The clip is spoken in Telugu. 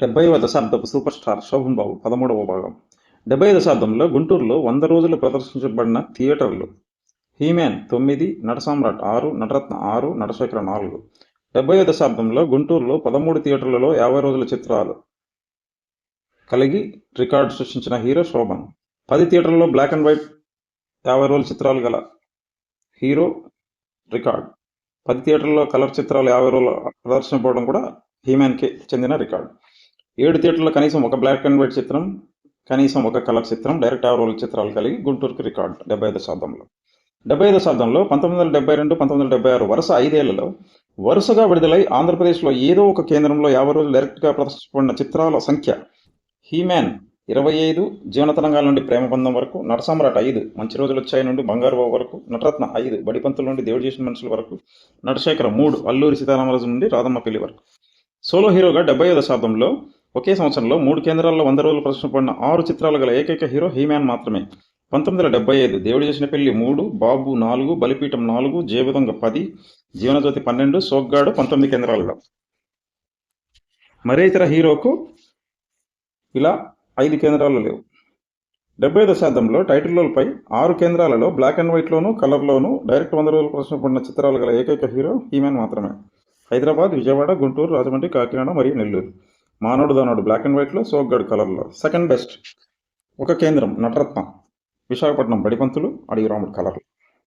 డెబ్బైవ దశాబ్దపు సూపర్ స్టార్ శోభన్ బాబు పదమూడవ భాగం. డెబ్బై దశాబ్దంలో గుంటూరులో వంద రోజులు ప్రదర్శించబడిన థియేటర్లు. హీమ్యాన్ తొమ్మిది నటసామ్రాట్ ఆరు నటరత్న ఆరు నటశేఖర నాలుగు. డెబ్బై దశాబ్దంలో గుంటూరులో పదమూడు థియేటర్లలో యాభై రోజుల చిత్రాలు కలిగి రికార్డు సృష్టించిన హీరో శోభన్. పది థియేటర్లలో బ్లాక్ అండ్ వైట్ యాభై రోజుల చిత్రాలు గల హీరో రికార్డ్. పది థియేటర్లలో కలర్ చిత్రాలు యాభై రోజులు ప్రదర్శించబడడం కూడా హీమ్యాన్కి చెందిన రికార్డ్. ఏడు థియేటర్లో కనీసం ఒక బ్లాక్ అండ్ వైట్ చిత్రం కనీసం ఒక కలర్ చిత్రం డైరెక్ట్ ఆవరోల చిత్రాలు కలిగి గుంటూరుకి రికార్డ్ డెబ్బై దశాబ్దంలో డెబ్బై దశాబ్దంలో పంతొమ్మిది వందల డెబ్బై రెండు పంతొమ్మిది వందల డెబ్బై ఆరు వరుస ఐదేళ్ళలో వరుసగా విడుదలై ఆంధ్రప్రదేశ్లో ఏదో ఒక కేంద్రంలో యాభై రోజులు డైరెక్ట్గా ప్రదర్శించబడిన చిత్రాల సంఖ్య హీమ్యాన్ ఇరవై ఐదు జీవన తరంగాల నుండి ప్రేమ బంధం వరకు నటసామ్రాట్ ఐదు మంచి రోజులు వచ్చాయి నుండి బంగారు బాబు వరకు నటరత్న ఐదు బడిపంతుల నుండి దేవుడు చేసిన మనుషుల వరకు నటశేఖర మూడు అల్లూరి సీతారామరాజు నుండి రాధమ్మ పెళ్ళి వరకు. సోలో హీరోగా డెబ్బై దశాబ్దంలో ఒకే సంవత్సరంలో మూడు కేంద్రాల్లో వంద రోజులు ప్రశ్నపడిన ఆరు చిత్రాలు గల ఏకైక హీరో హీమ్యాన్ మాత్రమే. పంతొమ్మిది వందల డెబ్బై ఐదు దేవుడు చేసిన పెళ్ళి మూడు బాబు నాలుగు బలిపీఠం నాలుగు జీవదొంగ పది జీవనజ్యోతి పన్నెండు సోగ్గాడు పంతొమ్మిది కేంద్రాలలో. మరే ఇతర హీరోకు ఇలా ఐదు కేంద్రాలు లేవు. డెబ్బై దశాబ్దంలో టైటిల్లోపై ఆరు కేంద్రాలలో బ్లాక్ అండ్ వైట్లోను కలర్లోను డైరెక్ట్ వంద రోజులు ప్రశ్నపడిన చిత్రాలు గల ఏకైక హీరో హీమ్యాన్ మాత్రమే. హైదరాబాద్ విజయవాడ గుంటూరు రాజమండ్రి కాకినాడ మరియు నెల్లూరు. మానవుడు దానోడు బ్లాక్ అండ్ వైట్లో సోగ్గాడు కలర్లో సెకండ్ బెస్ట్ ఒక కేంద్రం నటరత్నం. విశాఖపట్నం బడిపంతులు అడిగి రాముడు కలర్లు